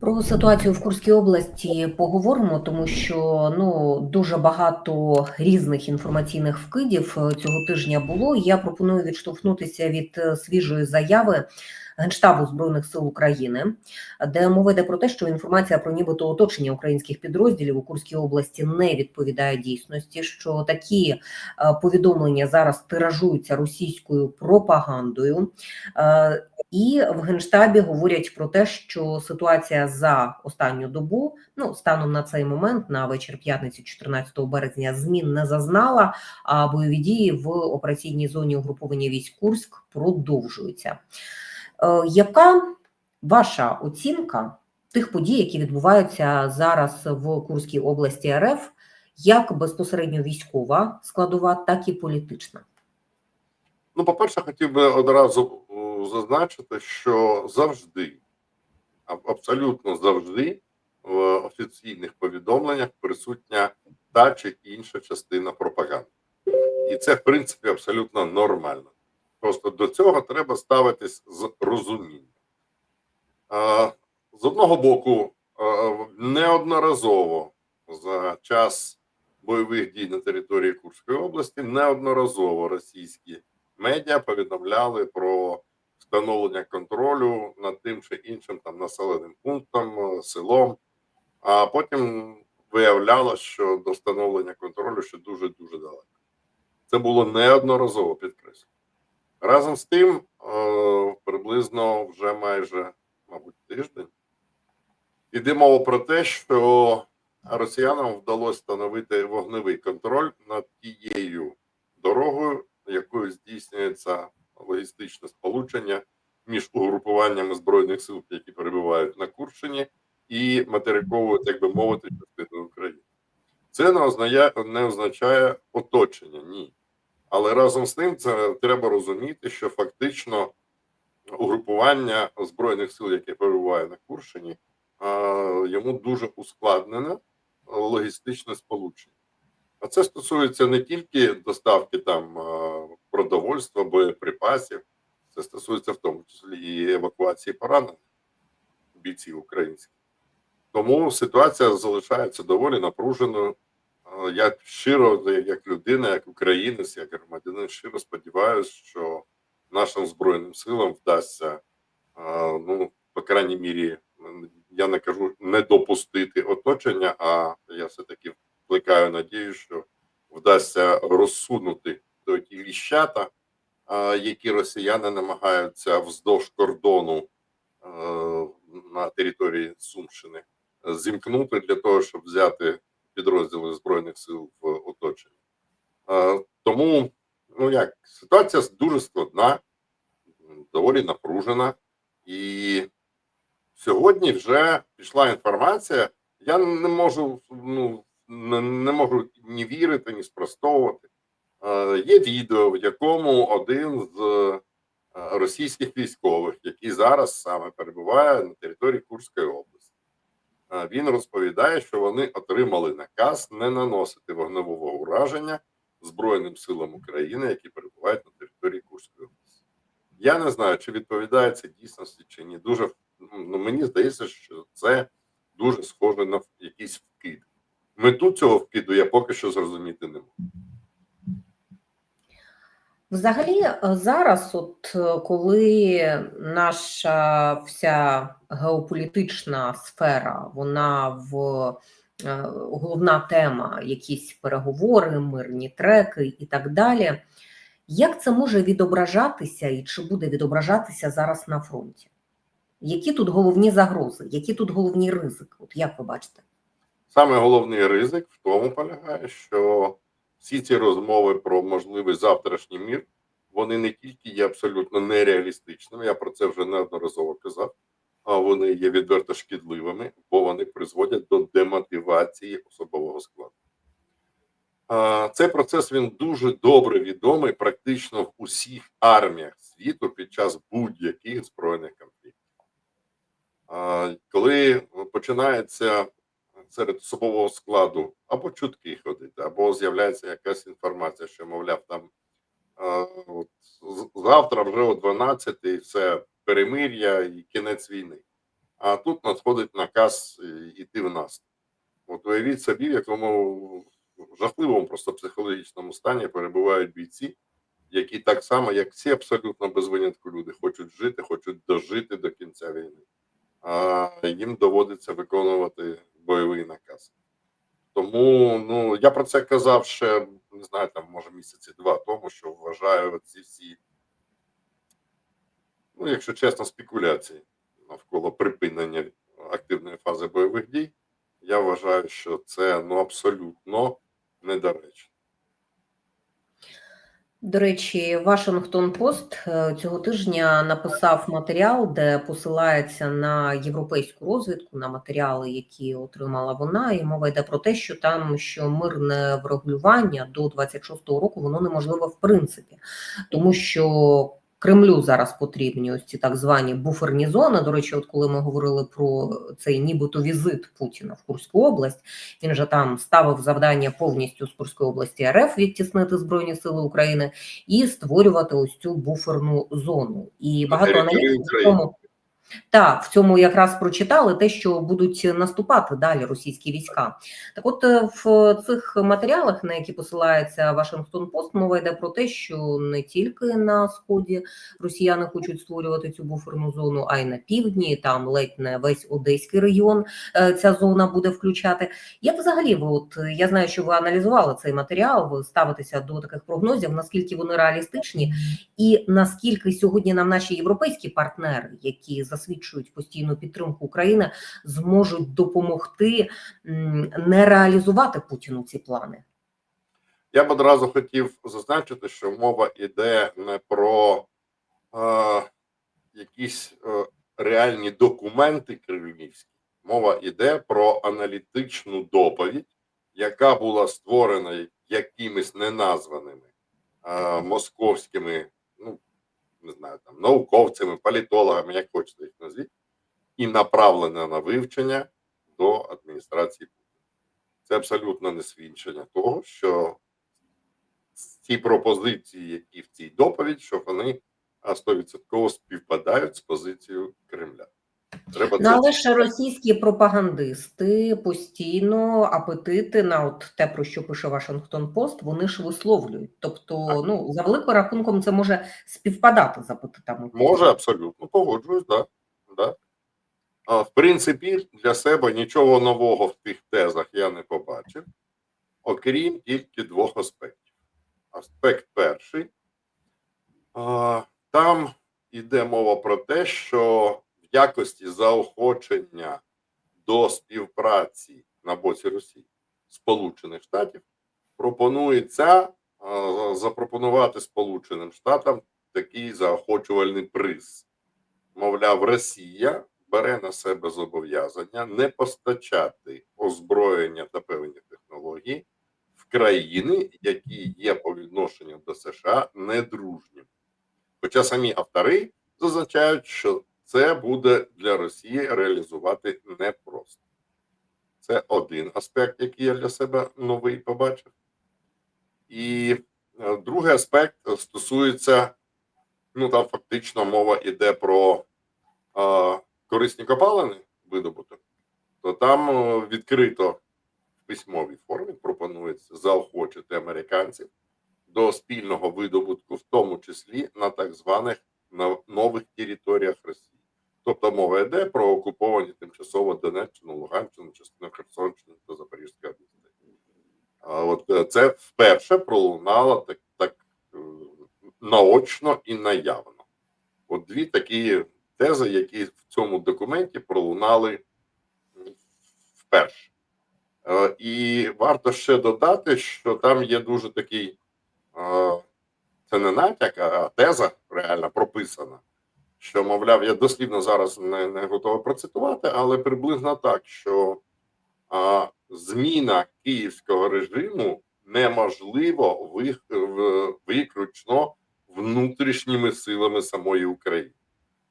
Про ситуацію в Курській області поговоримо, тому що ну дуже багато різних інформаційних вкидів е, цього тижня було. Я пропоную відштовхнутися від е, свіжої заяви Генштабу збройних сил України, де мова йде про те, що інформація про нібито оточення українських підрозділів у Курській області не відповідає дійсності. Що такі е, повідомлення зараз тиражуються російською пропагандою. І в генштабі говорять про те, що ситуація за останню добу, ну станом на цей момент, на вечір п'ятниці, 14 березня, змін не зазнала. А бойові дії в операційній зоні угруповання військ Курськ продовжуються. Е, яка ваша оцінка тих подій, які відбуваються зараз в Курській області РФ, як безпосередньо військова складова, так і політична? Ну, по-перше, хотів би одразу зазначити, що завжди, абсолютно завжди в офіційних повідомленнях присутня та чи інша частина пропаганди. І це, в принципі, абсолютно нормально. Просто до цього треба ставитись з розумінням. З одного боку, неодноразово за час бойових дій на території Курської області неодноразово російські медіа повідомляли про встановлення контролю над тим чи іншим там населеним пунктом, е, селом. А потім виявлялося, що до встановлення контролю ще дуже дуже далеко. Це було неодноразово підкреслено. Разом з тим, е, приблизно вже майже, мабуть, тиждень. Іде мова про те, що росіянам вдалося встановити вогневий контроль над тією дорогою, якою здійснюється логістичне сполучення між угрупуваннями збройних сил, які перебувають на Курщині, і материковою, так би мовити, частиною України. Це не означає, не означає оточення, ні. Але разом з тим це треба розуміти, що фактично угрупування збройних сил, яке перебуває на Курщині, йому дуже ускладнене логістичне сполучення. А це стосується не тільки доставки там продовольства, боєприпасів, це стосується в тому числі і евакуації поранених бійців українських. Тому ситуація залишається доволі напруженою. Я щиро, як людина, як українець, як громадянин, щиро сподіваюся, що нашим збройним силам вдасться, ну, по крайній мірі, я не кажу не допустити оточення, а я все-таки вкликаю надію, що вдасться розсунути до ті ліщата, які росіяни намагаються вздовж кордону на території Сумщини зімкнути для того, щоб взяти підрозділи збройних сил в оточення. Тому, ну як ситуація дуже складна, доволі напружена, і сьогодні вже пішла інформація. Я не можу ну не, можу ні вірити, ні спростовувати. Є відео, в якому один з російських військових, який зараз саме перебуває на території Курської області, він розповідає, що вони отримали наказ не наносити вогневого ураження Збройним силам України, які перебувають на території Курської області. Я не знаю, чи відповідає це дійсності, чи ні. Дуже ну, мені здається, що це дуже схоже на якийсь. Мету цього вкиду я поки що зрозуміти не можу. Взагалі, е, зараз, от е, коли наша вся геополітична сфера, вона в е, головна тема, якісь переговори, мирні треки і так далі, як це може відображатися і чи буде відображатися зараз на фронті? Які тут головні загрози, які тут головні ризики? От як ви бачите? Саме головний ризик в тому полягає, що всі ці розмови про можливий завтрашній мір, вони не тільки є абсолютно нереалістичними, я про це вже неодноразово казав, а вони є відверто шкідливими, бо вони призводять до демотивації особового складу. Цей процес він дуже добре відомий практично в усіх арміях світу під час будь-яких збройних конфліктів. Коли починається серед особового складу або чутки ходити, або з'являється якась інформація, що, мовляв, там от, завтра вже о 12 і все перемир'я і кінець війни. а тут надходить наказ е, йти в наступ. От уявіть собі, в якому жахливому просто психологічному стані перебувають бійці, які так само, як всі абсолютно без винятку люди, хочуть жити, хочуть дожити до кінця війни, а їм доводиться виконувати бойовий наказ. Тому ну я про це казав ще не знаю, там може місяці два тому, що вважаю ці всі, ну якщо чесно, спекуляції навколо припинення активної фази бойових дій. Я вважаю, що це ну абсолютно недоречно. До речі, Вашингтон Пост е, цього тижня написав матеріал, де посилається на європейську розвідку, на матеріали, які отримала вона, і мова йде про те, що там що мирне врегулювання до 26-го року воно неможливе в принципі, тому що Кремлю зараз потрібні ось ці так звані буферні зони. До речі, от коли ми говорили про цей нібито візит Путіна в Курську область, він же там ставив завдання повністю з Курської області РФ відтіснити збройні сили України і створювати ось цю буферну зону. І багато аналітиків в України. Так, в цьому якраз прочитали те, що будуть наступати далі російські війська. Так, от е, в цих матеріалах, на які посилається Вашингтон Пост, мова йде про те, що не тільки на сході росіяни хочуть створювати цю буферну зону, а й на півдні. Там ледь не весь одеський регіон е, ця зона буде включати. Як взагалі, ви от я знаю, що ви аналізували цей матеріал, ви ставитеся до таких прогнозів, наскільки вони реалістичні, і наскільки сьогодні нам наші європейські партнери, які засвідчують постійну підтримку України, зможуть допомогти не реалізувати Путіну ці плани? Я б одразу хотів зазначити, що мова йде не про е, якісь е, реальні документи кремлівські, мова йде про аналітичну доповідь, яка була створена якимись неназваними е, московськими, не знаю, там науковцями, політологами, як хочете їх назвіть, і направлена на вивчення до адміністрації Путіна. Це абсолютно не свідчення того, що ці пропозиції, які в цій доповіді, що вони а, 100% співпадають з позицією Кремля. Треба Ну, але ж російські пропагандисти постійно апетити на от те, про що пише Вашингтон Пост, вони ж висловлюють. Тобто, ну за великим рахунком, це може співпадати з апетитами. може абсолютно погоджуюсь, да. да. А, в принципі, для себе нічого нового в тих тезах я не побачив, окрім тільки двох аспектів. Аспект перший. А, там йде мова про те, що якості заохочення до співпраці на боці Росії Сполучених Штатів пропонується запропонувати Сполученим Штатам такий заохочувальний приз. Мовляв, Росія бере на себе зобов'язання не постачати озброєння та певні технології в країни, які є по відношенню до США недружніми. Хоча самі автори зазначають, що це буде для Росії реалізувати непросто. Це один аспект, який я для себе новий побачив. І е, другий аспект стосується, ну там фактично мова йде про е, корисні копалини видобуток, то там е, відкрито в письмовій формі пропонується заохочити американців до спільного видобутку, в тому числі на так званих нових територіях Росії. Тобто мова йде про окуповані тимчасово Донеччину, Луганщину, частину Херсонщини та Запорізька область. А от е, це вперше пролунало так, так е, наочно і наявно. От дві такі тези, які в цьому документі пролунали вперше. Е, І варто ще додати, що там є дуже такий, це не натяк, а теза реально прописана. Що, мовляв, я дослівно зараз не, не готовий процитувати, але приблизно так, що а, зміна київського режиму неможливо вих, в- виключно внутрішніми силами самої України.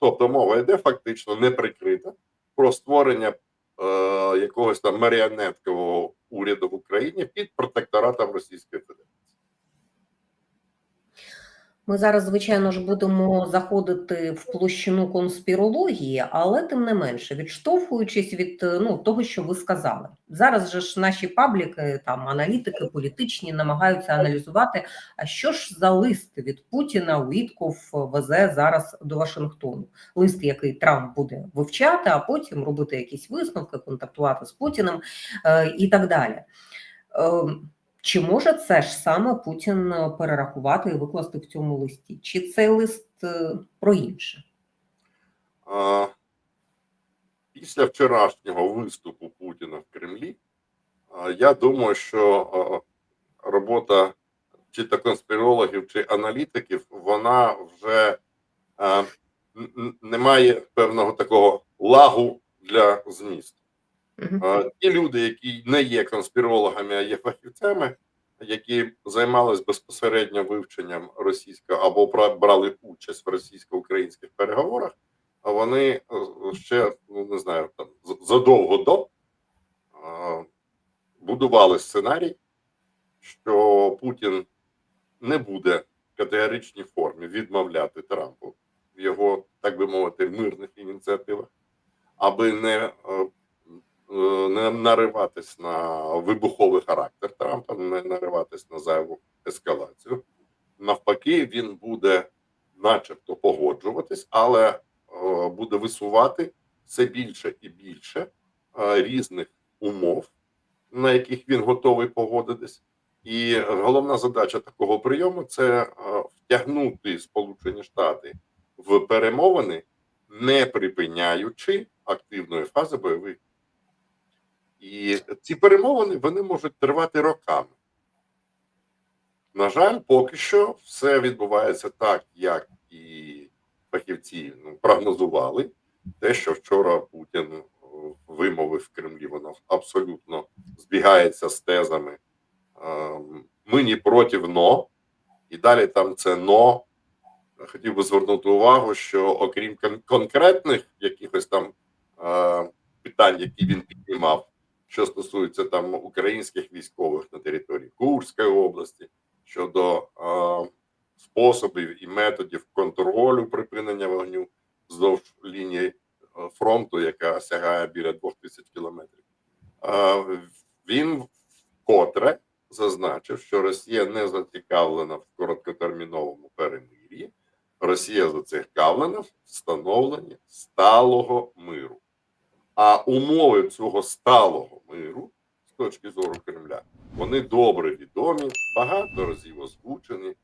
Тобто мова йде фактично не прикрита про створення е, якогось там маріонеткового уряду в Україні під протекторатом Російської Федерації. Ми зараз, звичайно ж, будемо заходити в площину конспірології, але тим не менше, відштовхуючись від е, ну того, що ви сказали, зараз же ж наші пабліки, там аналітики політичні намагаються аналізувати, а що ж за лист від Путіна Уітков везе зараз до Вашингтону. Лист, який Трамп буде вивчати, а потім робити якісь висновки, контактувати з Путіним е, і так далі. Е, чи може це ж саме Путін е, перерахувати і викласти в цьому листі? Чи цей лист е, про інше? Після вчорашнього виступу Путіна в Кремлі, я думаю, що а, робота чи то конспірологів, чи аналітиків, вона вже не має певного такого лагу для змісту. Е, Ті люди, які не є конспірологами, а є фахівцями, які займалися безпосередньо вивченням російського або брали участь в російсько-українських переговорах, вони е, ще ну не знаю, там задовго до будували сценарій, що Путін не буде в категоричній формі відмовляти Трампу в його, так би мовити, мирних ініціативах, аби не е, не нариватись на вибуховий характер Трампа, не нариватись на зайву ескалацію. Навпаки, він буде, начебто, погоджуватись, але е, буде висувати все більше і більше е, різних умов, на яких він готовий погодитись. І головна задача такого прийому це е, втягнути Сполучені Штати в перемовини, не припиняючи активної фази бойових. І ці перемовини вони можуть тривати роками. На жаль, поки що все відбувається так, як і фахівці ну, прогнозували. Те, що вчора Путін е, вимовив в Кремлі, воно абсолютно збігається з тезами е, ми не проти но, і далі там це но. Хотів би звернути увагу, що окрім конкретних якихось там е, питань, які він піднімав, що стосується там українських військових на території Курської області, щодо е, способів і методів контролю припинення вогню вздовж лінії фронту, яка сягає біля двох тисяч кілометрів. Е, він вкотре зазначив, що Росія не зацікавлена в короткотерміновому перемир'ї. Росія зацікавлена в встановленні сталого миру. А умови цього сталого миру з точки зору Кремля вони добре відомі, багато разів озвучені.